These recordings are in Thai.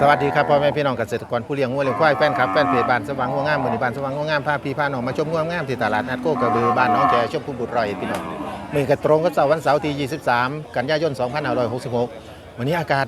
สวัสดีครับพ่อแม่พี่น้องเกษตรกรผู้เลี้ยงงัวเลี้ยงควายแฟนครับแฟนเพจบ้านสว่างงัวงามมือนีบ้านสว่างงัวงามพาพี่พาน้องมาชมงัวงามที่ตลาดนัดโคกระบือบ้านน้องแจชมพูบุตรไรพี่น้องมือกันตรงกับเสาร์วันเสาร์ที่23 กันยายน 2566 วันนี้อากาศ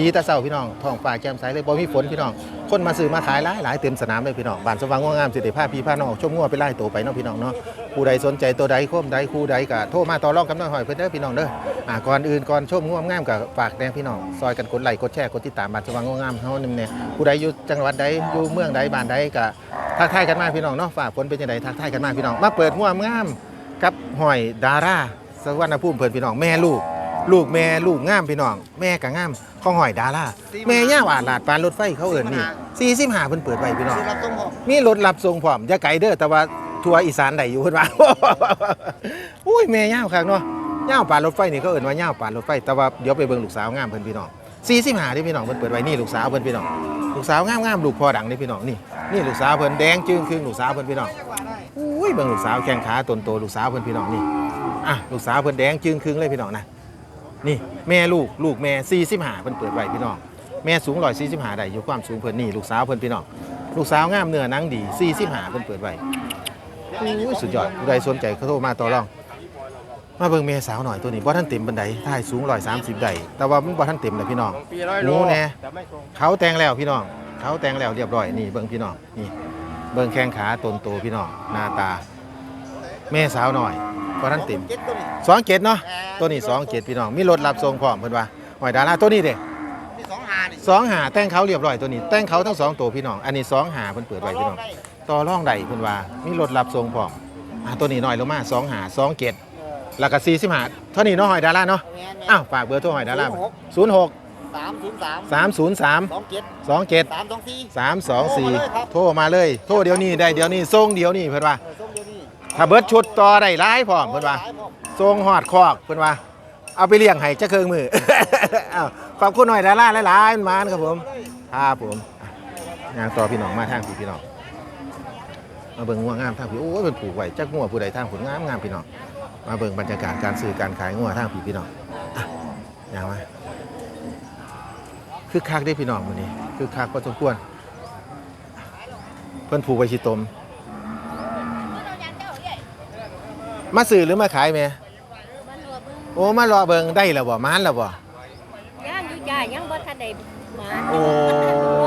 ดีแต่เสาร์พี่น้องท้องฟ้าแจ่มใสเลยบ่มีฝนพี่น้อง คนมาซื้อมาขายหลายหลายเต็มสนามเลยพี่น้องบ้านสว่างงัวงามสิได้พาพพี่พาน้องชมงัวไปไล่ตัวไปเนาะพี่น้องเนาะ ผู้ใดสนใจตัวใดโค้มใดคู่ใดก็โทรมาต่อรองกับน้องหอยเพิ่อนเด้อพี่น้องเด้ออ่าก่อนอื่นก่อนชมงัวงามก็ฝากแน่พี่น้องซอยกันกดไลค์กดแชร์กดติดตามบ้านสว่างงัวงามเฮานำแน่ผู้ใดอยู่จังหวัดใดอยู่เมืองใดบ้านใดก็ทักทายกันมาพี่น้องเนาะฝากผลเป็นจังไดทักทายกันมาพี่น้องมาเปิดงัวงามกับหอยดาราสวรรณภูมิเพิ่นพี่น้องแม่ลูก ลูกแม่ลูกงามพี่น้อง แม่ก็งามข้องหอยดาราแม่ย่าหวานลาดปานรถไฟเขาเอิ้นนี่45เพิ่นเปิดไว้พี่น้องคือรับตรงหกมีรถรับส่งพร้อมอย่าไกลเด้อแต่ว่า ทัวร์อีสานได้อยู่เพิ่นว่า อุ้ยแม่ย่าวคักเนาะย่าวปานรถไฟนี่เขาเอิ้นว่าย่าวปานรถไฟแต่ว่าเดี๋ยวไปเบิ่งลูกสาวงามเพิ่นพี่น้อง45เด้อพี่น้องเพิ่นเปิดไว้นี่ลูกสาวเพิ่นพี่น้องลูกสาวงามๆลูกพ่อดังเด้อพี่น้องนี่นี่ลูกสาวเพิ่นแดงจึ้งครึ่งลูกสาวเพิ่นพี่น้องอุ้ยเบิ่งลูกสาวแข้งขาตนโตลูกสาวเพิ่นพี่น้องนี่อะลูกสาวเพิ่นแดงจึ้งครึ่งเลยพี่น้องนะนี่แม่ลูกลูกแม่45เพิ่นเปิดไว้พี่น้องแม่สูง145ได้อยู่ความสูงเพิ่นนี่ลูกสาวเพิ่นพี่น้องลูกสาวงามเนื้อหนังดี45เพิ่นเปิดไว้ อุ้ยสุดยอดผู้ใดสนใจเขาโทรมาต่อรอง มาเบิ่งแม่สาวหน่อยตัวนี้บ่ทันเต็มปานใดถ่ายสูง130ได้แต่ว่ามันบ่ทันเต็มเลยพี่น้องหนูแน่เขาแต่งแล้วพี่น้องเขาแต่งแล้วเรียบร้อยนี่เบิ่งพี่น้องนี่เบิ่งแข้งขาตนโตพี่น้องหน้าตาแม่สาวหน่อยบ่ทันเต็มเจ็ดตัวนี้สองเกตเนาะตัวนี้สองเกตพี่น้องมีรถรับส่งพร้อมเพิ่นว่าหอยดาราตัวนี้เด้นี่สองหาสองหาแต่งเขาเรียบร้อยตัวนี้แต่งเขาทั้งสองตัวพี่น้องอันนี้สองหาเพิ่นเปิดไว้พี่น้อง ต่อร่องใดเพิ่นว่า มีรถรับส่งพร้อมอ่าตัวนี้น้อยลงมาสองหาสองเกตแล้วก็สี่สิบหาเท่านี้เนาะหอยดาราเนาะแม่น อ้าวฝากเบอร์โทรหอยดาราศูนย์หกสามศูนย์สามสามศูนย์สามสองเจ็ดสองเจ็ดสามสองสี่ สามสองสี่โทรมาเลยครับโทรมาเลย โทรเดี๋ยวนี้ได้เดี๋ยวนี้ส่งเดี๋ยวนี้เพิ่นว่าเออส่งเดี๋ยวนี้ถ้าเบิดชุดต่อได้หลายพร้อมเพิ่นว่าหลยพร้อมทรงหอดคอกเพิ่นว่า เอาไปเลี้ยงให้จะเครื่องมือ อ้าวขอบคุณหน่อยดาราหลายๆมันมานครับผมครับผมอะงานต่อพี่น้องมาทางพี่พี่น้อง มาเบิ่งงัวงามทางพี่โอ้ยเป็นผูกไว้จักงัวผู้ใดทางผลงามงามพี่น้องมาเบิ่งบรรยากาศการซื้อการขายงัวทางพี่พี่น้องอะอย่างมาคือคักได้อพี่น้องมื้อนี้คือคักพอสมควรเพิ่นผูกไว้ชิตม มาซื้อหรือมาขายแม่มันรวเบิ่งโอ้มารอเบิงได้แล้วบ่มานแล้วบ่ย่างอยู่จ้ายังบ่ทันได้มาโอ้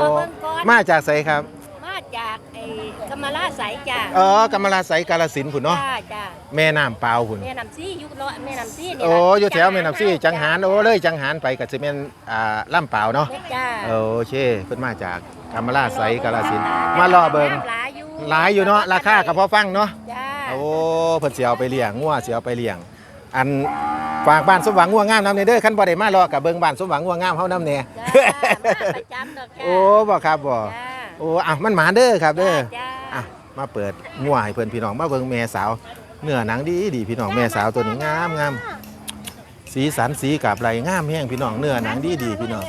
รอเบิ่งก่อนมาจากไสครับ มาจากไอ้กำมะลา ใสจ้าเออกำมะลาไสกาลสินธุ์พุ่นเนาะจ้าจ้าแม่น้ำเปล่าพุ่นแม่น้ำซี่อยู่รอแม่น้ำซี่นี่โอ้อยู่แถวแม่น้ำซี่จังหารโอ้เลยจังหารไปก็สิแม่นอ่าล่ำเปล่าเนาะจ้าโอเคเพิ่นมาจากกำมะลาไสกาลสินธุ์มารอเบิงหลายอยู่หลายอยู่เนาะราคาก็พอฟังเนาะ จ้าโอ้เพิ่นสิเอาไปเลี้ยงงัวสิเอาไปเลี้ยง อันฝากบ้านสมหวังงัวงามนำเด้อคันบ่ได้มารอกับเบิ่งบ้านสมหวังงัวงามเฮานำแน่จ้ามาประจำดอกจ้าโอ้บ่ครับบ่จ้าโอ้อะมันหมาเด้อครับเด้อ จ้าอะ มาเปิดงัวให้เพื่อนพี่น้องมาเบิ่งแม่สาว เนื้อหนังดีดีพี่น้องแม่สาวตัวนี้งามงามสีสันสีกับไรงามแห้งพี่น้องเนื้อหนังดีดีพี่น้อง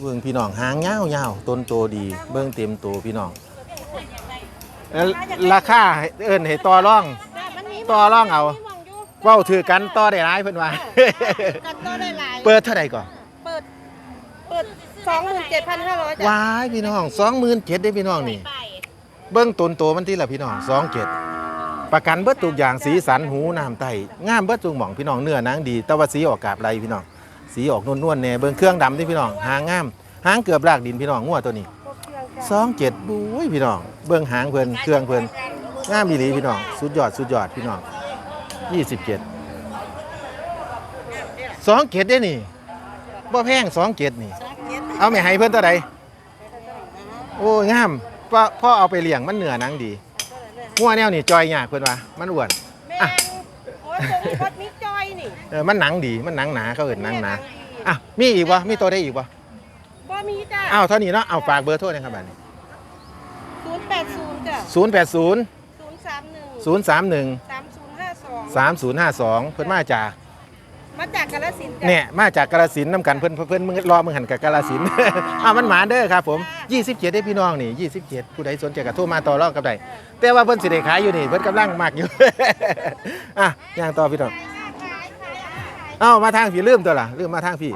เบิ่งพี่น้องหางยาวยาวต้นโตดี เบิ่งเต็มโตพี่น้องแล้วราคาเอิ้นให้ต่อรองต่อรองเอาเว้าถือกันต่อได้หลายเพิ่นว่ากันก็ได้หลายเปิดเท่าใดก่อนเปิดเปิดสองหมื่นเจ็ดพันห้าร้อยจ้ะว้ายพี่น้อง27,000ได้พี่น้องนี่ เบิ้งตนโตมันที่ละพี่น้องสองเจ็ดประกันเบิดทุกอย่างสีสันหูน้ำไตงามเบิดทุกหม่องพี่น้องเนื้อหนังดี แต่ว่าสีออกกาบไรพี่น้อง สีออกนวลๆแน่เบิ้งเครื่องดำที่พี่น้องหางงามหางเกือบรากดินพี่น้องงัวตัวนี้สองเจ็ดบุ้ยพี่น้อง เบิ้งหางเพิ่นเครื่องเพิ่นงามอีหลีพี่น้องสุดยอดสุดยอดพี่น้องยี่สิบเจ็ดสองเจ็ดได้นี่บ่แพงสองเจ็ดนี่ เอาไม่ให้เพิ่นเท่าใดโอ้ยงาม พ่อพ่อเอาไปเลี้ยงมันเนื้อหนังดีงัวแนวนี่จอยยากเพิ่นว่ามันอ้วน แม่งโอ้ยตัวนี้วัดมิกจอยนี่เออมันหนังดีมันหนังหนาเขาเอิ้นหนังหนาอะมีอีกวะมีตัวได้อีกวะบ่มีจ้ะอ้าวเท่านี้เนาะเอาฝากเบอร์โทรหนะครับบัดนี้ศูนย์แปดศูนย์จ้ะ080 ศูนย์สามหนึ่ง031 สามศูนย์ห้าสอง3052เพิ่นมาจาก มาจากกาฬสินธุ์จ้ะ เนี่ยมาจากกาฬสินธุ์นํกันเพิ่นเพิ่นมึงรอมึงหันกับกาฬสินธุ์ อ้าวมันหมาเด้อครับผม 27ได้พี่น้องนี่27ผู้ใดสนใจก็โทรมาต่อรองกับได้แต่ว่าเพิ่นสิได้ขายอยู่นี่ เพิ่นกำลังมักอยู่ อะย่างต่อพี่น้องเอ้ามาทางพี่ลืมตัวล่ะลืมมาทางพี่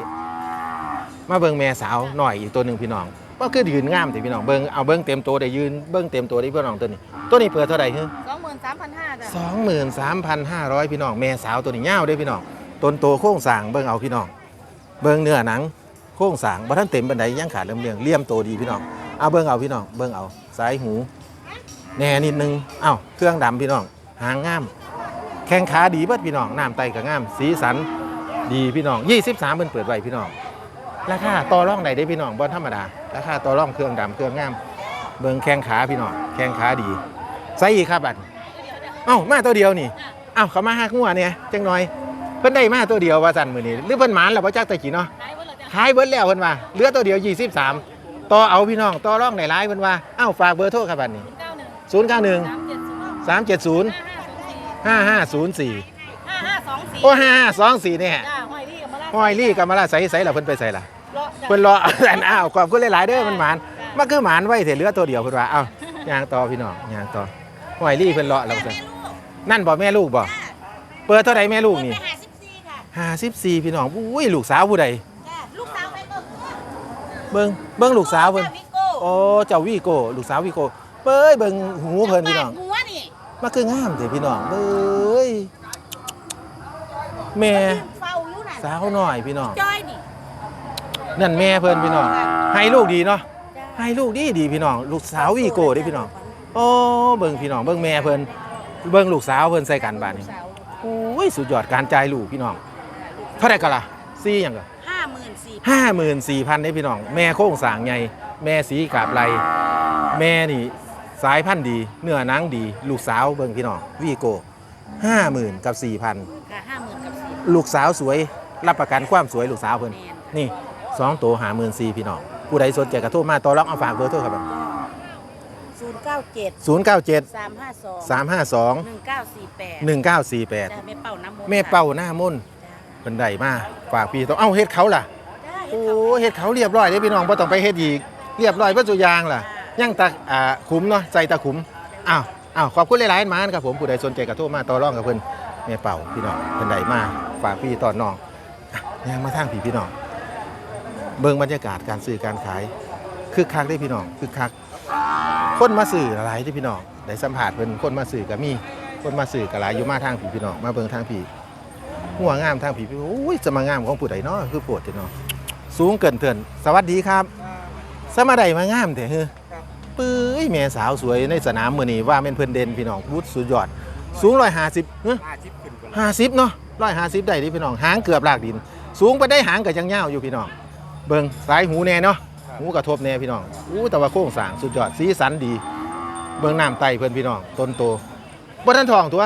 มาเบิ่งแม่สาวหน่อยอีกตัวหนึ่งพี่น้องก็คือยืนงามแต่พี่น้องเบิ่งเอาเบิ่งเต็มตัวได้ยืนเบิ่งเต็มตัวได้พี่น้องตัวนี้ ตัวนี้เปิดเท่าไหร่ฮึสองหมื่นสามพันห้าจ้ะสองหมื่นสามพันห้าร้อยพี่น้องแม่สาวตัวนี้ยาวเด้อพี่น้อง ต้นโตโค้งสางเบิ่งเอาพี่น้อง เบิ่งเนื้อหนังโค้งสางบ่ทันเต็มบันไดยังขาดเลี่ยมเลี่ยงเลี่ยมโตดีพี่น้องเอาเบิ่งเอาพี่น้องเบิ่งเอาสายหูแน่นิดนึงเอ้าเครื่องดำพี่น้องหางงาม แข้งขาดีเบิดพี่น้องน้ำไตก็งาม สีสันดีพี่น้อง 23เพิ่นเปิดไว้พี่น้อง ราคาต่อรองได้เด้พี่น้องบ่ธรรมดา ราคาต่อรองเครื่องดำเครื่องงาม เบิ่งแข้งขาพี่น้องแข้งขาดีใส่อีกครับบัดเอ้ามาตัวเดียวนี่เอ้าเขามาหักหัวเนี่ยจังหน่อย เพิ่นได้มาตัวเดียวว่าสั่นมื้อนี้หรือเพิ่นหมานแล้วบ่จักตะกี้เนาะขายเบิดแล้วเพิ่นว่าเหลือตัวเดียว 23 ต่อเอาพี่น้องต่อรองได้หลายเพิ่นว่าเอ้าฝากเบอร์โทรครับบัดนี้091 370 5504ห้าห้าสองสี่โอ้ห้าสองสี่เนี่ยจ้าห้อยลี่กับมาลาห้อยลี่กับมาลาใส่ใส่ละเพิ่นไปใส่ละเลาะจ้ะ เพิ่นรอ อันอ้าวขอบคุณหลายๆเด้อมันหมานมันคือหมานไว้เถอะเหลือตัวเดียวเพิ่นว่าเอ้ายางต่อพี่น้องยางต่อห้อยลี่เพิ่นรอแล้วเพิ่นนั่นบ่แม่ลูกบ่เปิดเท่าใดแม่ลูกนี่ห้าสิบสี่ค่ะ ห้าสิบสี่พี่น้องอุ้ยลูกสาวผู้ใดจ้าลูกสาวไปก็เบิ่งเบิ่งลูกสาวเพิ่นวิโก้โอ้เจ้าวีโก้ลูกสาววีโก้เบ้ยเบิ่งหูเพิ่นพี่น้องหัวนี่มันคืองามเถอะพี่น้องเบ้ยแม่เฝ้าอยู่น่ะสาวน้อยพี่น้องจ้อยนี่นั่นแม่เพิ่นพี่น้องให้ลูกดีเนาะให้ลูกดีดีพี่น้อง ลูกสาววีโก้เด้พี่น้องโอ้เบิ่งพี่น้องเบิ่งแม่เพิ่นเบิ่งลูกสาวเพิ่นใส่กันบาดนี้สาวโอ้ยสุดยอดการจ่ายลูกพี่น้องเท่าไหร่กันล่ะซี่หยังก็ห้าหมื่นสี่ห้าหมื่นสี่พันได้พี่น้อง แม่โค้งสร้างใหญ่แม่สีกาบไหลแม่นี่สายพันธุ์ดี เนื้อหนังดี ลูกสาวเบิ่งพี่น้องวีโก้ห้าหมื่นกับสี่พันค่ะห้าหมื่นกับสี่ลูกสาวสวยรับประกันความสวยลูกสาวเพิ่นแมนนี่สองตัวหาหมื่นสี่พี่น้องผู้ใดสนใจกระโทรมาต่อรองเอาฝากเบอร์โทรครับศูนย์เก้าเจ็ดศูนย์เก้าเจ็ดสามห้าสองสามห้าสองหนึ่งเก้าสี่แปดหนึ่งเก้าสี่แปดจ้าแม่เป่าน้ำมนต์แม่เป้าหน้ามนต์ เพิ่นได้มาฝากพี่ต้องเอ้าเฮ็ดเขาล่ะจ้าโอ้เฮ็ดเขาเรียบร้อยเด้พี่น้องบ่ต้องไปเฮ็ดอีกเรียบร้อยเบ่สุอยางล่ะยังตะอ่าขุมเนาะใส่ตะขุมอ้าวอ้าวขอบคุณหลายๆหมานครับผมผู้ใดสนใจกระโทรมาต่อรองกับเพิ่นแม่เป่าพี่น้องเพิ่นได้มาฝากพี่ตอนน้องอะยังมาทางพี่พี่น้องเบิ่งบรรยากาศการซื้อการขายคึกคักได้พี่น้องคึกคักคนมาซื้อหลายที่พี่น้องได้สัมผัสเพิ่นคนมาซื้อก็มีคนมาซื้อก็หลายอยู่มาทางผีพี่น้องมาเบิ่งทางผี หัวงามทางผีพี่โอ้ยจะมางามของผู้ใดเนาะคือโปวดเนาะสูงเกินเถินสวัสดีครับ สมาใดมางามแต่เฮ้อปื้ยแม่สาวสวยในสนามมื้อนี้ว่าแม่นเพิ่นเด่นพี่น้องวุฒิสุดยอด สูง150เฮ้อห้าสิบขึ้นห้าสิบเนาะร้อยห้าสิบได้ดิพี่น้องหางเกือบลากดิน สูงไปได้หางกับยังเงาวอยู่พี่น้อง เบิ่งสายหูแน่เนาะหูกระทบแน่พี่น้องอู้แต่ว่าโค้งสร้างสุดยอดสีสันดี เบิ่งน้ำไตเพิ่นพี่น้องต้นโตบ่ทันทองตัว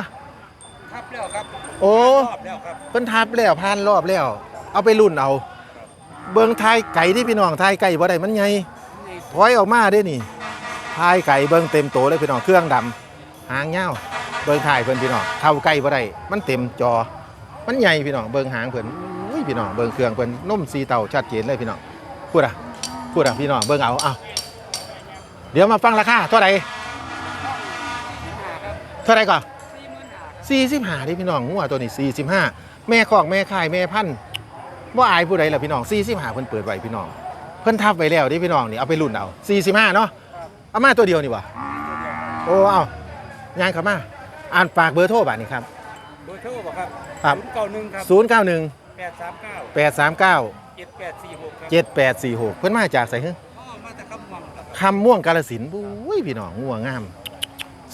ครับแล้วครับโอ้รอบแล้วครับเพิ่นทับแล้วผ่านรอบแล้ว เอาไปรุ่นเอา เบิ่งทายไก่ที่พี่น้องทายไก่บ่ได้มันใหญ่ถอยออกมาเด้นี่ทายไก่เบิ่งเต็มโตเลยพี่น้องเครื่องดำหางยาวเบิ่งทายเพิ่นพี่น้องเข้าใกล้บ่ได้มันเต็มจอ มันใหญ่พี่น้องเบิ่งหางเพิ่นอุ้ยพี่น้องเบิ่งเครื่องเพิ่นนุ่มสีเต่าชัดเจนเลยพี่น้องพูดอะพูดอะพี่น้องเบิ่งเอาเอาเดี๋ยวมาฟังราคาเท่าไหร่เท่าไหร่ก่อน สี่สิบห้าดิพี่น้องงัวตัวนี้สี่สิบห้าแม่คอกแม่ค่ายแม่พันธุ์ว่าอายผู้ใดล่ะพี่น้องสี่สิบห้าเพิ่นเปิดไว้พี่น้อง เพิ่นทับไว้แล้วดิพี่น้องนี่เอาไปรุ่นเอาสี่สิบห้าเนาะเอามาตัวเดียวนี่วะโอ้เอายางเข้ามาอ่านฝากเบอร์โทรบัดนี้ครับเบอร์โทรบอกครับครับเก้าหนึ่งครับศูนย์เก้าหนึ่งแปดสามเก้าแปดสามเก้าเจ็ดแปดสี่หกครับเจ็ดแปดสี่หกเพิ่นมาจากไสฮึอ๋อมาจากคำวังครับคำม่วงกาลสินธุ์บุ้ยพี่น้องงัวงาม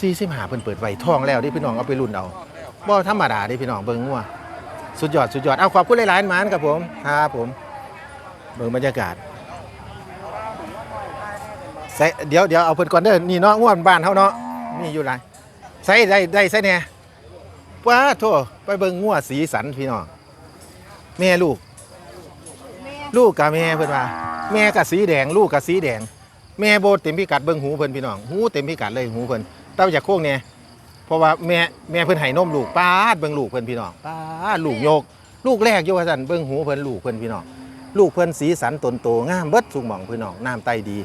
สี่สิบห้าเพิ่นเปิดไว้ทองแล้วเดิพี่น้องเอาไปรุ่นเอาบ่ธรรมดาเดิพี่น้องเบิ่งงัวสุดยอดสุดยอดเอาขอบคุณหลายๆหมานครับผมครับผมเบิ่งบรรยากาศใส่เดี๋ยวเดี๋ยวเอาเพิ่นก่อนเด้อนี่เนาะงัวบ้านเฮาเนาะมีอยู่หลายใส่ได้ได้ใส่แน่ว้าโทไปเบิ่งงัวสีสันพี่น้องแม่ลูก ลูกกับแม่เพิ่นว่าแม่กับสีแดง ลูกกับสีแดง แม่โบเต็มพิกัดเบิ่งหูเพิ่นพี่น้องหูเต็มพิกัดเลยหูเพิ่น เต้าจากโค้งเนี่ยเพราะว่าแม่แม่เพิ่นให้นมลูกป้าดเบิ่งลูกเพิ่นพี่น้องป้าดลูกโยก ลูกแรกโยว่าซั่นเบิ่งหูเพิ่นลูกเพิ่นพี่น้องลูกเพิ่นสีสันตนโตงามเบิดสุกหม่องพี่น้องน้ำไตดี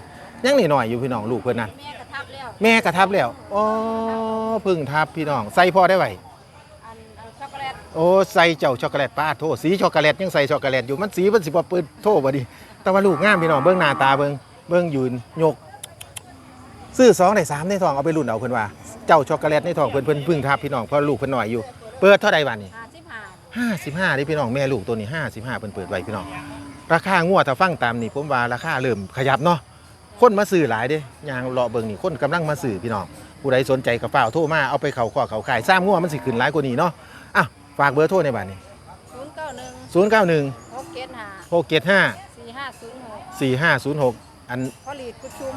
ยังนี่หน่อยอยู่พี่น้องลูกเพิ่นนั่นแม่กระทับแล้วแม่กระทับแล้วอ๋อเพึ่งทับพี่น้องใส่พ่อได้ไว้อันเอาช็อกโกแลตโโอ้ใส่เจ้าช็อกโกแลตป้าโทสีช็อกโกแลตยังใส่ช็อกโกแลตอยู่มันสีมันสิบ่เปิดโทบ่ดิแต่ว่าลูกงามพี่น้องเบิ่งหน้าตาเบิ่งเบิ่งยืนยก ซื้อสองได้สามในทองเอาไปรุ่นเอาเพิ่นว่าเจ้าช็อกโกแลตในทองเพิ่นเพิ่นพึ่งทับพี่น้องเพราะลูกเพิ่นหน่อยอยู่ เปิดเท่าใดบาทนี่ห้าสิบห้า55นี่พี่น้องแม่ลูกตัวนี้55เพิ่นเปิดไว้พี่น้อง ราคางวดถ้าฟังตามนี่ผมว่าราคาเริ่มขยับเนาะคนมาซื้อหลายเด้ยางเลาะเบิ่งนี่คนกำลังมาซื้อพี่น้องผู้ใดสนใจก็ฟ้าวโทรมาเอาไปเข้าข้อเขาขายซ้ำงวดมันสิขึ้นหลายกว่านี้เนาะอะฝากเบอร์โทรในบ้านนี้ศูนย์เก้าหนึ่ง091หกเจ็ดห้า675สี่ห้าศูนย์หก4506อันพ่อหลีดกุดชุม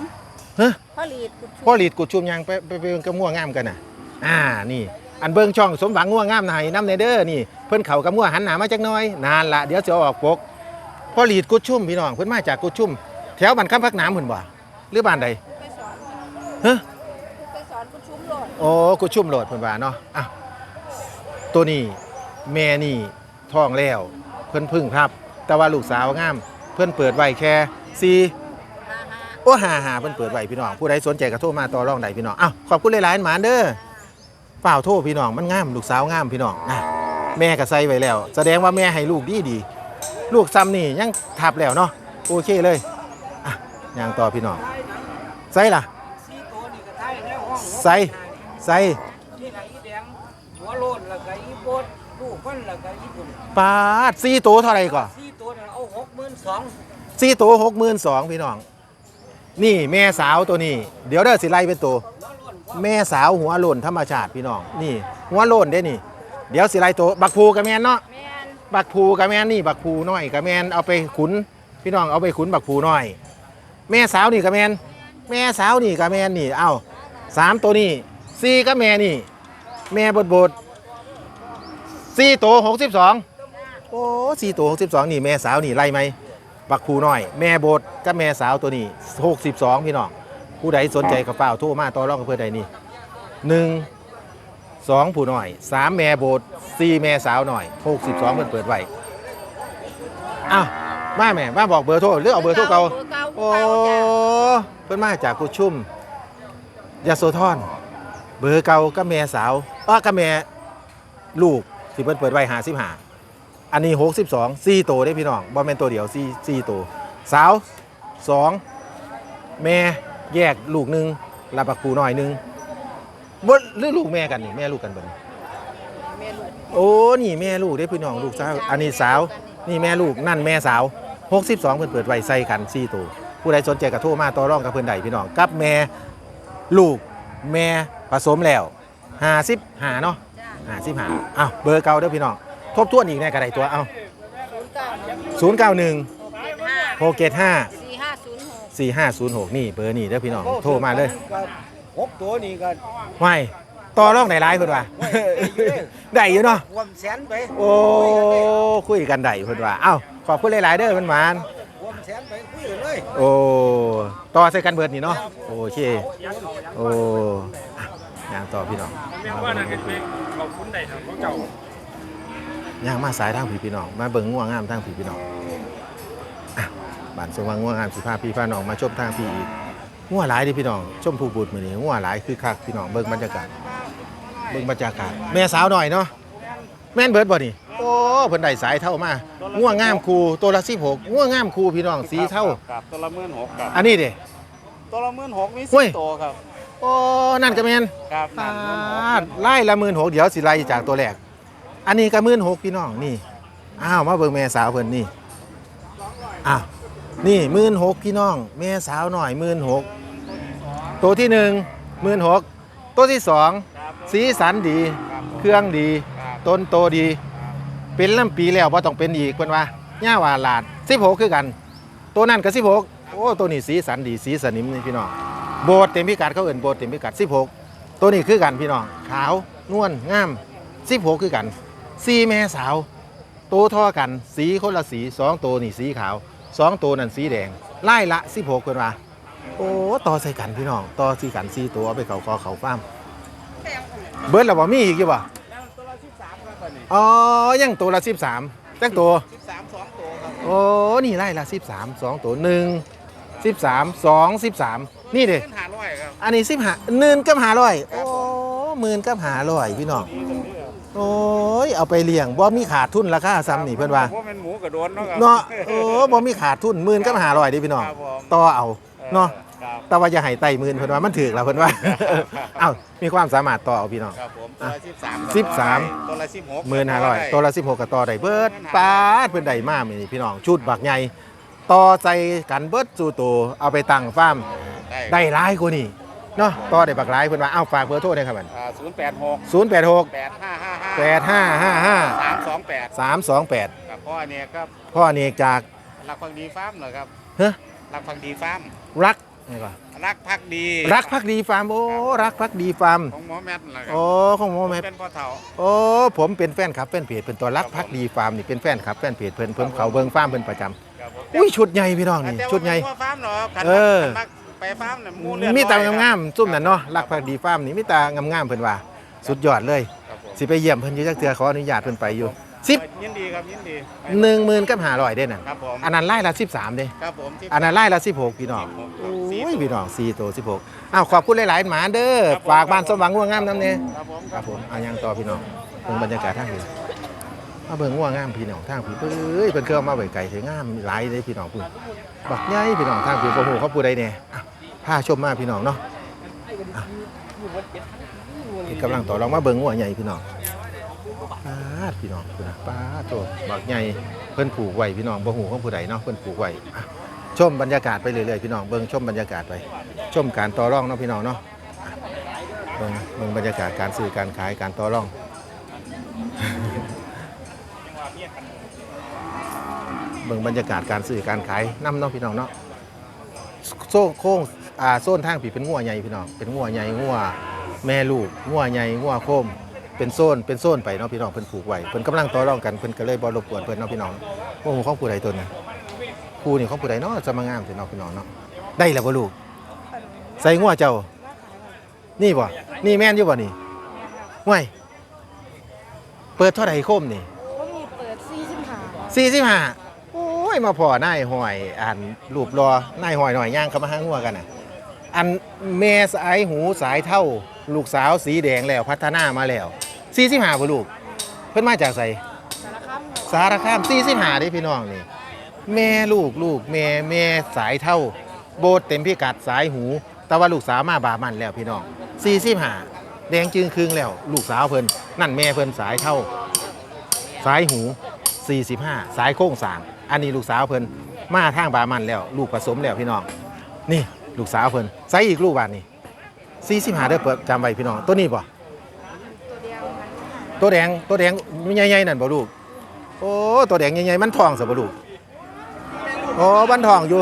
ฮะพ่อหลีดกุดชุมพ่อหลีดกุดชุมยังไปไปไปเบิ่งกับง่วงงามกันน่ะ อ่านี่ อันเบิ่งช่องสมหวังง่วงงามนายน้ำในเด้อนี่เพิ่นเข้ากับง่วหันหน้ามาจักหน่อยนานละเดี๋ยวสิเอาออกปกพ่อหลีดกุดชุมพี่น้องเพิ่นมาจากกุดชุม แถวบ้านคำพักน้ำเพิ่นบ่หรือบ้านใดไปสอนฮะไปสอนกุดชุมโหลดโอ้กุดชุมโหลดเพิ่นว่าเนาะอะตัวนี้แม่นี่ท้องแล้ว เพิ่นพึ่งครับ แต่ว่าลูกสาวงาม เพิ่นเปิดไว้แค่สี่ห้าห้า โอ้หาหาเพิ่นเปิดไว้พี่น้องผู้ใดสนใจก็โทรมาต่อรองได้พี่น้องอ้าวขอบคุณหลายๆหมานเด้อเปล่าโทรพี่น้องมันงามลูกสาวงามพี่น้องนะแม่ก็ใส่ไว้แล้ว แสดงว่าแม่ให้ลูกดีดีๆลูกซ้ำนี่ยังทับแล้วเนาะโอเคเลยอะย่างต่อพี่น้องใส่ล่ะสี่ตัวนี่ก็ไทยแล้วห้องใส่ใส่นี่ไหนอีแดงหัวโลนแล้วก็อีโบดลูกคนแล้วก็อีปุ่นปาดสี่ตัวเท่าไหร่ก่อนสี่ตัวนี่เอาหกหมื่นสองสี่ตัวหกหมื่นสองพี่น้อง นี่แม่สาวตัวนี้ เดี๋ยวเด้อสิไล่เป็นตัวแม่สาวหัวโล่นธรรมชาติพี่น้องนี่ หัวโล่นเด้นี่ เดี๋ยวสิไล่ตัวบักภูกับแมนเนาะแม่นบักภูกับแมนนี่บักภูน้อยกับแมนเอาไปขุนพี่น้องเอาไปขุนบักภูน้อย แม่สาวนี่กับแมนแม่สาวนี่กับแมนนี่เอ้าสามตัวนี่สี่กับแม่นี่ แม่บดบดสี่ตัวหกสิบสองโอ้สี่ตัวหกสิบสองนี่แม่สาวนี่ไล่ไหม บักภูน้อย แม่บดกับแม่สาวตัวนี้หกสิบสองพี่น้อง ผู้ใดสนใจกับเปล่าโทรมาต่อรองกับเพื่อใดนี่หนึ่งสองผู้น้อยสามแม่โบดสี่แม่สาวหน่อยหกสิบสองเพิ่นเปิดไว้อ้าวมาแม่มาบอกเบอร์โทรหรือเอาเบอร์โทรเก่าเบอร์เก่าโอ้เก่าจ้ะเพิ่นมาจากกุดชุ่มยาโซทอน เบอร์เก่ากับแม่สาวอ้อกับแม่ลูกที่เพิ่นเปิดไว้หาสิบหา อันนี้หกสิบสองสี่โตได้พี่น้องบ่แม่นตัวเดียวสี่สี่โตสาวสองแม่แยกลูกหนึ่งรับบักปูน้อยหนึ่งบ่หรือลูกแม่กันนี่แม่ลูกกันบ่นี่แม่ลูกโอ้นี่แม่ลูกได้พี่น้องลูกสาวอันนี้สาว นี่แม่ลูกนั่นแม่สาว 62 เพิ่นเปิดไว้ใส่กัน4ตัวผู้ใดสนใจก็โทรมาต่อรองกับเพิ่นได้พี่น้องกับแม่ลูกแม่ผสมแล้ว55เนาะจ้า55อ้าวเบอร์เก่าเด้อพี่น้อง ทบทวนอีกแน่ก็ได้ตัวเอ้าศูนย์เก้า091เจ็ดห้า675 สี่ห้าศูนย์หก4506 นี่เบอร์นี่เด้อพี่น้องโทรมาเลยหกตัวนี่ก็ไม่ต่อรองได้หลายเพิ่นว่า ได้อยู่เนาะ รวมแสนไปโอ้ คุยกันได้เพิ่นว่า เอ้า ขอบคุณหลาย ๆ เด้อมันหวาน รวมแสนไปคุยเลยโอ้ ต่อใส่กันเบิดนี่เนาะ โอเค โอ้อะย่างต่อพี่น้องเรียกว่านั่นเป็นเพลงเขาคุ้นได้ทางเขาเจ้า ย่างมาสายทางผีพี่น้อง มาเบิ่งง่วงงามทางผีพี่น้องอะบ้านสว่างง่วงงามสิพาพี่พาน้องมาชมทางพี่อีกง่วหลายเดิพี่น้องชมผู้บุตรมื้อนี้ง่วหลายคือคักพี่น้องเบิ่งบรรยากาศเบิ่งบรรยากาศแม่สาวหน่อยเนาะแม่นเบิดบ่นี่โอ้เพิ่นได้สายเท่ามาง่วงงามคูตัวละ16ง่วงงามคูพี่น้องสีเท่าครับตัวละหมื่นหกครับอันนี้เด้ตัวละหมื่นหกมีเฮ้สิยบตัวครับโอ้นั่นก็แม่นครับปานั่นดไล่ละหมื่นหกเดี๋ยวสิไล่จากตัวแรก อันนี้ก็มื่นหกพี่น้องนี่อ้าวมาเบิ่งแม่สาวเพิ่นนี่อ้าวนี่มื่นหกพี่น้องแม่สาวหน่อยมื่นหกตัวที่หนึ่งมื่นหกตัวที่สองสีสันดี เครื่องดี ต้นโตดี เป็นลำปีแล้วว่าต้องเป็นอีกเพิ่นว่าย่าว่าหลาด16คือกัน ตัวนั้นก็16โอ้ตัวนี้สีสันดีสีสนิมนี่พี่น้องโบดเต็มพิกัดเขาเอิ่นโบดเต็มพิกัด16ตัวนี้คือกันพี่น้องขาวนวลงาม16คือกัน สีแม่สาวโตวเท่อกัน สีคนละสีสองตัวนี่สีขาวสองตัวนั่นสีแดงไล่ละ16เพิ่นว่าโอ้ต่อใส่กันพี่น้องต่อสีกันสีตัวเอาไปเขาคอเขาฟ้าร์มเบิร์ดแล้วบ่มีอีกอยู่บ่แล้วตัวละสิบสามครับตอนนี้อ๋อยังตัวละสิบสามจักตัวสิบสามสองตัวครับโอ้นี่ไล่ละสิบสามสองตัวหนึ่งสิบสามสองสิบสามนี่เด็เงินหาร้อยครับอันนี้สิบหาหมื่นกับหาร้อยโอ้หมื่นกับหาร้อยพี่น้องนี่ตรงนี้ครับ โอ้ยเอาไปเลี้ยงบ่มีขาดทุนราคาซ้ำนี่เพิ่นว่าว่าเป็นหมูกระโดนเนาะครับเนาะโอ้บ่มีขาดทุนหมื่นกับ500เด้พี่น้องครับผมต่อเอาเนาะครับแต่ว่าอย่าให้ไต่หมื่นเพิ่นว่ามันถูกแล้วเพิ่นว่า เอ้ามีความสามารถต่อเอาพี่น้อง ครับผมตัวละสิบสามสิบสาม ตัวละสิบหกหมื่นห้าร้อยตัวละ16กับต่อได้เบิดปาดเพิ่นได้มามื้อนี้พี่น้องชุดบักใหญ่ต่อใจกันเบิดสู่ตัวเอาไปตั้งฟาร์มได้หลายกว่านี้ เนาะต่อได้บักหลายเพิ่นว่าเอ้าฝากเบอร์โทรได้ครับบัดศูนย์แปดหก086แปดห้าห้าห้า8555สามสองแปด328กับพ่อเนี่ยครับพ่อเนกจากรักพักดีฟาร์มเหรอครับเฮ้อรักพักดีฟาร์มรักนี่ก่อนรักพักดี รักพักดีฟาร์มโอ้รักพักดีฟาร์มของหมอแมทเหรอครัโอ้ของหมอแมทเป็นพ่อเฒ่าโอ้ผมเป็นแฟนคลับแฟนเพจเป็นตัวรักพักดีฟาร์มนี่เป็นแฟนคลับแฟนเพจเพิ่นเพิ่นเขาเบิ่งฟาร์มเพิ่นประจำครับผมอุ้ยชุดใหญ่พี่น้องนี่แต่ว่าชุดใหญ่พ่อฟาร์มเหรอขันเออขันมัก ไปฟาร์มเนี่ยหมูเลือดมีตาร้อยงามๆซุ่มนั่นเนาะรักพักดีฟาร์มนี่มีตางามๆเพิ่นว่า สุดยอดเลย ครับผมสิไปเยี่ยมเพิ่นอยู่จักเทื่อขออนุญาตเพิ่นไปอยู่10ยินดีครับยินดี10,000กับ500เด้นั่นครับผมอันนั้นไล่ละ13เด้ ครับผมที่ อันนั้นไล่ละ16พี่น้องสี่โอ้ยพี่น้อง4ตัว16อ้าวขอบคุณหลายๆหมาเด้อฝากบ้านสมหวังงัวงามนำแน่ครับผมครับผมเอายังต่อพี่น้องเบิ่งบรรยากาศทางนี้มาเบิ่งงัวงามพี่น้องทางพี่เอ้ยเพิ่นเคยเอามาไว้ไก่ถึงงามหลายเลยพี่น้องพุ่นบักใหญ่พี่น้องทางพี่บ่ฮู้เขาผู้ใดแน่อะ พาชมมากพี่น้องเนาะพี่กำลังต่อรองมาเบิงงัวใหญ่พี่น้องปาดพี่น้องพุ่นะปาดโตบักใหญ่เพิ่นผูกไว้พี่น้องบ่ฮู้ของผู้ใดเนาะเพิ่นผูกไว้อะชมบรรยากาศไปเรื่อยๆพี่น้องเบิงชมบรรยากาศไปชมการต่อรองเนาะพี่น้องเนาะเบิงเบิงบรรยากาศการซื้อการขายการต่อรองเบิ่งบรรยากาศการซื้อการขายน้ำเนาะพี่น้องเนาะโซ่โค้ง อ่าโซนทางผีเป็นงัวใหญ่พี่น้องเป็นงัวใหญ่งัวแม่ลูกงัวใหญ่งัวโคมเป็นโซนเป็นโซนไปเนาะพี่น้องเพิ่นผูกไว้เพิ่นกำลังต่อรองกันเพิ่นก็เลยบ่รบกวนเพิ่นเนาะพี่น้องโอ้โหของผู้ใดตัวน่ะผู้นี่ของผู้ใดเนาะจะมางามสิเนาะพี่น้องเนาะได้แล้วบ่ลูกใส่งัวเจ้า นี่บ่นี่แม่นอยู่บ่นี่ห่วยเปิดเท่าไหร่โคมนี่ผมมีเปิดสี่สิบห้าสี่สิบห้าโอ้ยมาพอนายหอยอ่านรูปรอนายหอยหน่อยย่างเข้ามาหางัวกันน่ะ อันแม่สายหูสายเท่า ลูกสาวสีแดงแล้วพัฒนามาแล้วสี่สิบห้าบ่ลูก เพิ่นมาจากไสสารคามสารคามสี่สิบห้าได้พี่น้องนี่แม่ลูกลูกแม่แม่สายเท่า โบดเต็มพิกัดสายหู แต่ว่าลูกสาวมาบามันแล้วพี่น้องสี่สิบห้าแดงจึงครึ่งแล้ว ลูกสาวเพิ่นนั่นแม่เพิ่นสายเท่า สายหู 45 สายโค้งสามอันนี้ลูกสาวเพิ่นมาทางบามันแล้ว ลูกผสมแล้วพี่น้อง นี่ ลูกสาวเพิ่นใส่อีกลูกบาทนี่45เด้อเปิดจำไว้พี่น้องตัวนี้บ่ตัวเดียวกันตัวแดงตัวแดงใหญ่ๆนั่นบ่ลูกโอ้ตัวแดงใหญ่ๆมันทองซะบ่ลูกโอ้บันทองอยู่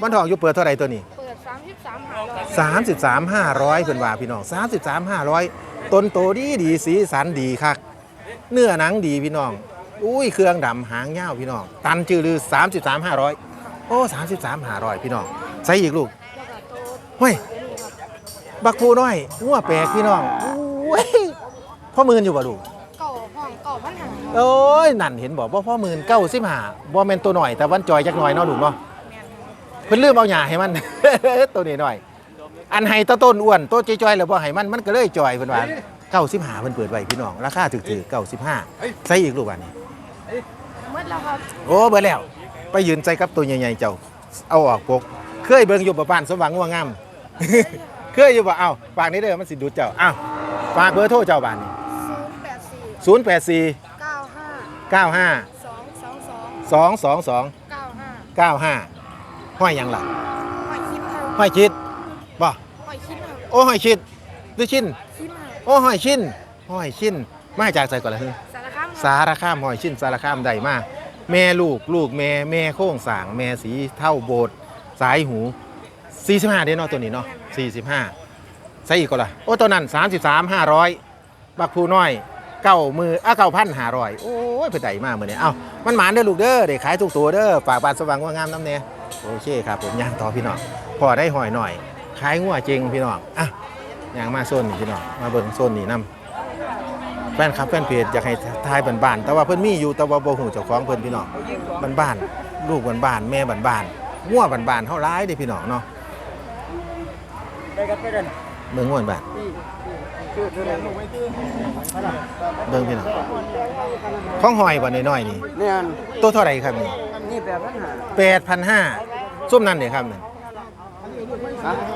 บันทองอยู่เปิดเท่าไหร่ตัวนี้เปิดสามสิบสามหาร้อย33 500เพิ่นว่าพี่น้อง33 500ต้นโตดีดีสีสันดีคักเนื้อหนังดีพี่น้องอุ้ยเครื่องดำหางยาวพี่น้อง ตันจือลือ33 500โอ้33 500พี่น้องใส่อีกลูก เฮ้ยบักปูน้อยงัวแปลกพี่น้องอุ้ยพ่อหมื่นอยู่บ่ลูกเก่าห้องเก่าพันหาโอ้ยนั่นเห็นบอกว่าพ่อหมื่นเก้าสิบห้าบ่แม่นตัวหน่อยแต่วันจอยจักหน่อยเนาะลูกเนาะแม่นเพิ่นลืมเอาหญ้าให้มัน ตัวนี้หน่อย อันให้ตะต้นอ้วนตัวจอยๆแล้วบ่ให้มันมันก็เลยจอยเพิ่นว่าเก้าสิบห้าเพิ่นเปิดไว้พี่น้องราคาถูกๆเก้าสิบห้าใส่อีกลูกอันนี้เมื่อแล้วครับโอ้เบิดแล้ว ไปยืนใส่กับตัวใหญ่ๆเจ้า เอาออกปกเคยเบิ่งอยู่บ่บ้านสมหวังง่วงงาม เคยอยู่บ่เอ้าฝากนี้เด้อมันสิดูดเจ้าอ้าวฝากเบอร์โทรเจ้าบ้านนี่ศูนย์แปดสี่084เก้าห้าเก้าห้าสองสองสองสองสองสองเก้าห้าเก้าห้าห้อยหยังล่ะหอยคิดครับห้อยชิดบ่หอยคิดครับโอ้ห้อยชิดหรือชินคิดครับโอ้ห้อยชินห้อยชินมาจากใส่ก่อนละเฮ้ย สารคามครับสารคามห้อยชินสารคามได้มาแม่ลูกลูกแม่แม่โค้งสร้าง แม่สีเท่าโบดสายหู 45เด้เนาะตัวนี้เนาะ45ใส่อีกก่อนละโอ้ตัวนั้น 33 500 บักผู้น้อยเก้ามืออะเก้าพันห้าร้อยโอ้ยไปได้มากเมื่อนี้เอ้ามันหมานเด้อลูกเด้อเด็กขายทุกตัวเด้อฝากบานสว่างว่างามน้ำเนี่ยโอเคครับผมย่างต่อพี่น้องพอได้หอยหน่อยขายงัวจริงพี่น้องอะย่างมาโซนนี่พี่น้องมาเบิ่งโซนนี่นํแฟนครับแฟนเพจอยากให้ทายบ้านๆแต่ว่าเพิ่นมีอยู่แต่ว่าบ่ฮู้เจ้าของเพิ่นพี่น้องบ้านๆลูกบ้านๆแม่บ้านๆงัวบ้านๆเฮาหลายเด้พี่น้องเนาะ ได้กันไปกันอเบิ่งง่วนบาทเบิ่งพี่น้องของหอยบ่น้อยๆนี่เนี่ยตัวเท่าไหร่ครับนี่นี่แปดปัญหาแปดพันห้าส้มนั่นเด้ครับนั่น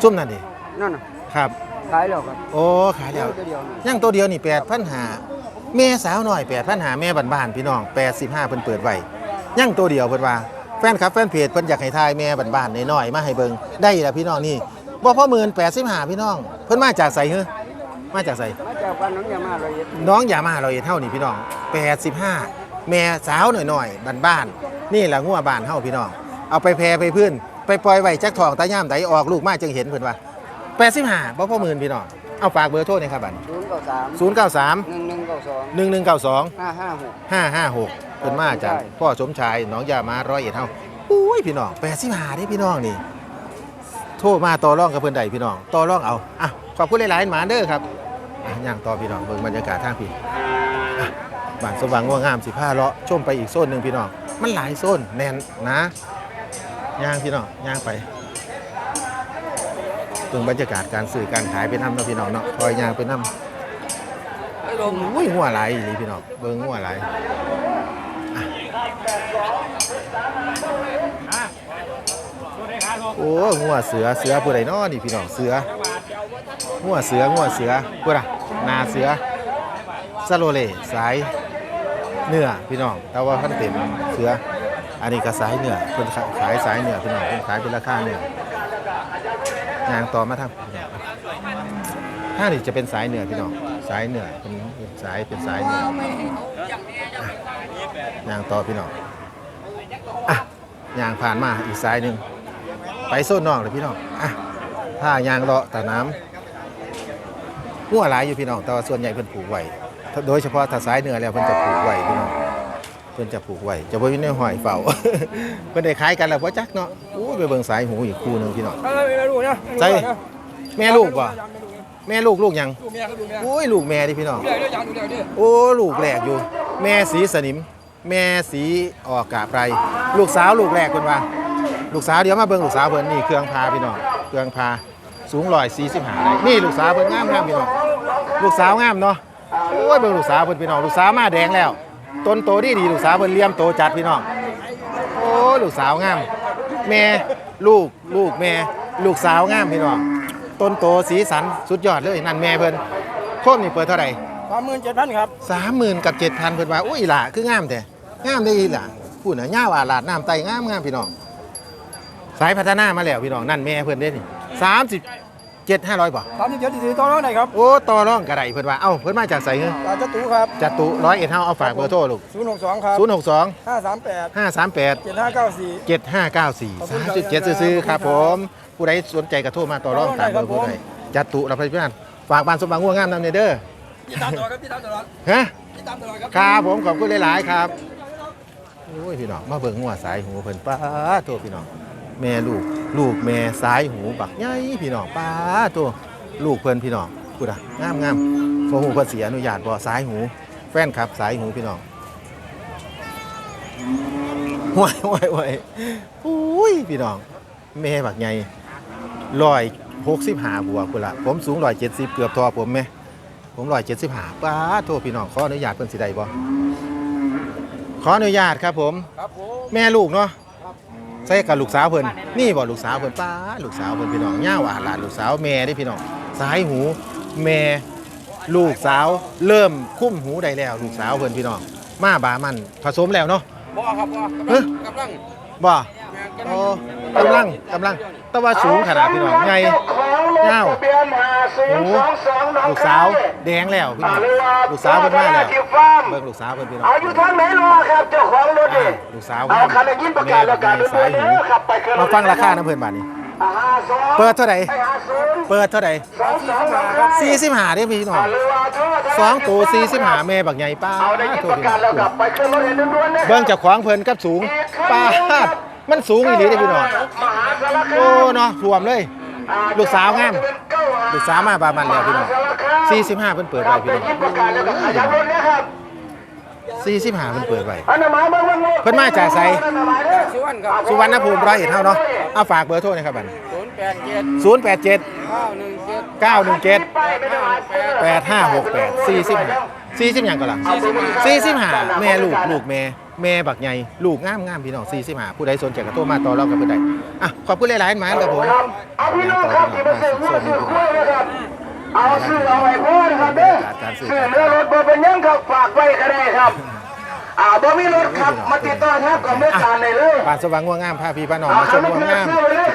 ส้มนั่นเด้นั่นน่ะครับขายแล้วครับโอ้ขายแล้วเดียวนี่ย่างตัวเดียวนี่แปดพันหาแม่สาวหน่อยแปดพันหาแม่บ้านๆพี่น้องแปดสิบห้าเพิ่นเปิดไว้ย่างตัวเดียวเพิ่นว่าแฟนครับแฟนเพจเพิ่นอยากให้ทายแม่บ้านๆน้อยๆมาให้เบิ่งได้ละพี่น้องนี่ บ่พอหมื่นแปดสิบห้าพี่น้อง เพิ่นมาจากไสเฮ้อมาจากไสมาจากบ้านน้องยามาเลยน้องอย่ามาเราเอ็ดเท่านี่พี่น้องแปดสิบห้าแม่สาวหน่อยๆบ้านๆนี่แหละงัวบ้านเฮาพี่น้อง เอาไปแพร่ไปพื้น ไปปล่อยไว้จักทองตาย่ามไดออกลูกมาจึงเห็นเพิ่นว่าแปดสิบห้าบ่พอหมื่นพี่น้องเอาฝากเบอร์โทรหน่อยครับบัดศูนย์เก้าสามศูนย์เก้าสามหนึ่งหนึ่งเก้าสองหนึ่งหนึ่งเก้าสอง ห้าห้าหก ห้าห้าหกเป็นมาจากพ่อสมชายหน้องยามาร้อยเอ็ดเฮาอุ้ยพี่น้องแปดสิบห้าได้พี่น้องนี่ โทรมาต่อรองกับเพื่อนใดพี่น้องต่อรองเอาอะขอบคุณหลายๆหมาเด้อครับอะย่างต่อพี่น้องเบิ่งบรรยากาศทางพี่อะบ้านสว่างง่วงงามสิผ้าเลาะชมไปอีกโซนหนึ่งพี่น้องมันหลายโซนแน่นนะย่างพี่น้องย่างไปเบิ่งบรรยากาศการซื้อการขายไปนำเนาะพี่น้องเนาะคอยย่างไปนำไอ้ลมอุ้ยงัวไหลายอีหลีพี่น้องเบิ่งงัวไหลายอะ โอ้งัวเสือเสือผู้ใดน้อนี่พี่น้องเสืองัวเสืองัวเสือผู้ใดนาเสือซาโลเลสายเนื้อพี่น้องแต่ว่าพันเต็มเสือ อันนี้ก็สายเนื้อเพิ่นขายสายเนื้อพี่น้องเพิ่นขายเป็นราคาเนื้อยางต่อมาทางพี่น้องถ้านี่จะเป็นสายเนื้อพี่น้องสายเนื้อเป็นสายเป็นสายเนืออะยางต่อพี่น้องอะยางผ่านมาอีกสายหนึ่ง ไปโซนนอกเลยพี่น้องอะถ้ายางเลาะตาน้ำหัวหลายอยู่พี่น้องแต่ว่าส่วนใหญ่เพิ่นผูกไว้ถ้าโดยเฉพาะถ้าสายเหนือแล้วเพิ่นจะผูกไว้พี่น้องเพิ่นจะผูกไว้จะบ่มีในหอยเฝ้าเพิ่นได้ขายกันแล้วบ่จักเนาะอู้ยไปเบิ่งสายหูอีกคู่หนึงพี่น้องเออไม่รู้นะใช่แม่ลูกบ่แม่ลูกลูกหยังดูแม่เขาดูแม่โอ้ยลูกแม่ดิพี่น้องเดี๋ยวเดี๋ยวยังดูเดี๋ยวดิโอ้ลูกแรกอยู่ แม่สีสนิม แม่สีออกกาบไรลูกสาวลูกแรกเพิ่นว่า ลูกสาวเดี๋ยวมาเบิ่งลูกสาวเพิ่นนี่เครื่องพาพี่น้องเครื่องพาสูงร้อยสี่สิบห้าได้นี่ลูกสาวเพิ่นงามงามพี่น้องลูกสาวงามเนาะโอ้ยเบิ่งลูกสาวเพิ่นพี่น้องลูกสาวมาแดงแล้ว ต้นโตดีดีลูกสาวเพิ่นเลี้ยมโตจัดพี่น้องโอ้ยลูกสาวงามแม่ลูกลูกแม่ลูกสาวงามพี่น้องต้นโตสีสันสุดยอดเลยนั่นแม่เพิ่นโคมนี่เปิดเท่าไหร่สามหมื่นเจ็ดพันครับสามหมื่นกับเจ็ดพันเพิ่นว่าอุ้ยหล่ะคืองามแต่งามได้อีหล่ะพูดน่ะย่าว่าหลาดน้ำไตงามงามพี่น้อง สายพัฒนามาแล้วพี่น้องนั่นแม่เพิ่นเด้นี่สามสิบเจ็ดห้าร้อยป่ะสามสิบเจ็ดสี่ต่อร้อยไหนครับโอ้ต่อรองกระไดเพิ่นว่าเอ้าเพิ่นมาจากไสเฮ้ยอาจจะตู้ครับจัตุร้อยเอ็ดเฮาเอาฝากเบอร์โทรลูกศูนย์หกสองครับศูนย์หกสองห้าสามแปดห้าสามแปดเจ็ดห้าเก้าสี่เจ็ดห้าเก้าสี่สามสิบเจ็ดซื้อๆครับผม ผู้ใดสนใจกระโทรมาต่อรองตามเบอร์ผู้ใดจัตุเราไปพี่นันฝากบ้านสมบังง่วงงามนำเนเด้อพี่ตามตลอดครับพี่ตามตลอดฮะพี่ตามตลอดครับครับผมขอบคุณหลายๆครับโอ้ยพี่น้องมาเบิ่งหัวสายหูเพิ่นป้าโตพี่น้อง แม่ลูก ลูกแม่สายหูบักใหญ่พี่น้องป้าโตลูกเพิ่นพี่น้องพูดอะงามงามโมหูเพิ่นเสียอนุญาตบ่สายหู แฟนครับสายหูพี่น้องห่วยห่วยห่วยอุ้ยพี่น้อง แม่บักใหญ่ร้อยหกสิบห้าบวกพุ่นละผมสูงร้อยเจ็ดสิบเกือบทอผมไหมผมร้อยเจ็ดสิบห้าป้าโทษพี่น้องขออนุญาตเพิ่นสิได้บ่ขออนุญาตครับผม ครับผม แม่ลูกเนาะ ใส่กับลูกสาวเพิ่นนี่บ่ลูกสาวเพิ่นป้าลูกสาวเพิ่นพี่น้องย่าวอาหลานลูกสาวแม่เด้พี่น้องสายหูแม่ลูกสาวเริ่มคุ้มหูได้แล้ว ลูกสาวเพิ่นพี่น้องมาบามันผสมแล้วเนาะบ่ครับบ่เอ้ยกำลังบ่กำลังโอ้ กำลังกำลังแต่ว่าสูงขนาดพี่น้องใหญ่ยาวหูลูกสาวแดงแล้วพี่น้องลูกสาวเพิ่นมาแล้วเบิ่งลูกสาวเพิ่นพี่น้องเอาอยู่ทางไหนรอครับเจ้าของรถดิลูกสาวเอาคันได้ยินประกาศแล้วกันแม่สายหูขับไปเครื่องมาฟังราคาน้ำเพื่อนบาทนี้อ่าห้าสองเปิดเท่าไหร่ไปหาศูนย์เปิดเท่าไหร่สองสองสามครับสี่สิบห้าได้อพี่น้องอ่าเรือว่าโทษสองตัวสี่สิบห้าแม่บักใหญ่ป้าเอาได้ยินโทปษระพี่กาศแล้วน้กลัองบไปเครื่องรถเองด่วนๆนะเบิ่งจากขวางเพิ่นกับสูงป้าด มันสูงอีหลีเด้อพี่น้องมหาสารคามโอ้เนาะท่วมเลยอ่ลูกสาวงามเป็นเก้าหาลูกสาวมาบามันแล้วพี่น้องสารคามสี่สิบห้าเพิ่นเปิดไว้พี่น้องได้ยินประกาศแล้วก็ขยับรถนะครับสี่สิบห้าเพิ่นเปิดไว้อันนั้นหมายว่าเพิ่นมาจากไสอันนั้นหมายเด้อสิวันครับสุวรรณภูมิร้อยเอ็ดเท่าเนาะเอาฝากเบอร์โทรหนะครับบัดนี้ศูนย์แปดเจ็ดศูนย์แปดเจ็ดเก้าหนึ่งเจ็ดเก้าหนึ่งเจ็ดแปดห้าหกแปดสี่สิบสี่สิบอย่างก่อนล่ะสี่สิบห้าแม่ลูกลูกแม่ แม่บักใหญ่ลูกงามงามพี่น้องสี่สิบห้าผู้ใดสนใจก็โทรมาต่อรองกันไปได้อะขอบคุณหลายๆหมานครับผมเอาพี่น้องครับที่มาซื้อเมื่อซื้อกล้วยนะครับเอาซื้อเอาไว้พ่อนะครับเด้อซื้อเนื้อรถบ่เป็นหยังครับฝากไว้ก็ได้ครับ อ่าบ่มีรถครับมาติดต่อครับกับเมื่อการได้เลยบ้านสว่างง่วงงามพาพี่พาน้องมาชมง่วงงาม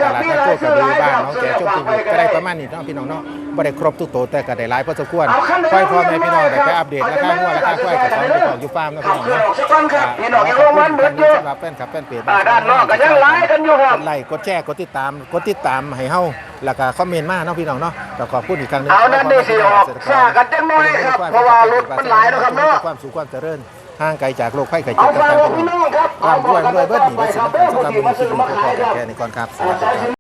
ตลาดนัดโคกระบือบ้านน้องแก่ชมทีวีก็ได้ประมาณนี้เนาะพี่น้องเนาะบ่ได้ครบทุกโตวแต่ก็ได้หลายพอสมควรค่อยพ่อแม่พี่น้องได้ไปอัปเดตราคาง่วงราคาควายกับของที่ของอยู่ฟาร์มนะพี่น้องเาเนาะเสื้อออกสักวันครับพี่น้องอย่าลงวันเบิดเยอะสำหรับแฟนคลับแฟนเพจอ่าด้านนอกก็ยังไลฟ์กันอยู่ครับกดไลค์กดแชร์กดติดตามกดติดตามให้เฮาแล้วก็คอมเมนต์มาเนาะพี่น้องเนาะก็ขอบคุณอีกครั้งหนึงเอานั่นนี่สิออกซ่ากันจังน้อยครับเพราะว่ารถมันหลายนะครับเนาะความสุขความเจริญ ห่างไกลจากโรคภัยไข้เอาเจ็บฝากต่างบอกพี่น้องครับๆร่ำรวยรวยเบิดหนีไปเบิดสิครับสำหรับเด้อมือผู้ที่ที่มีมาขอขายครับแค่ในก่อนครับสวัสดีครับ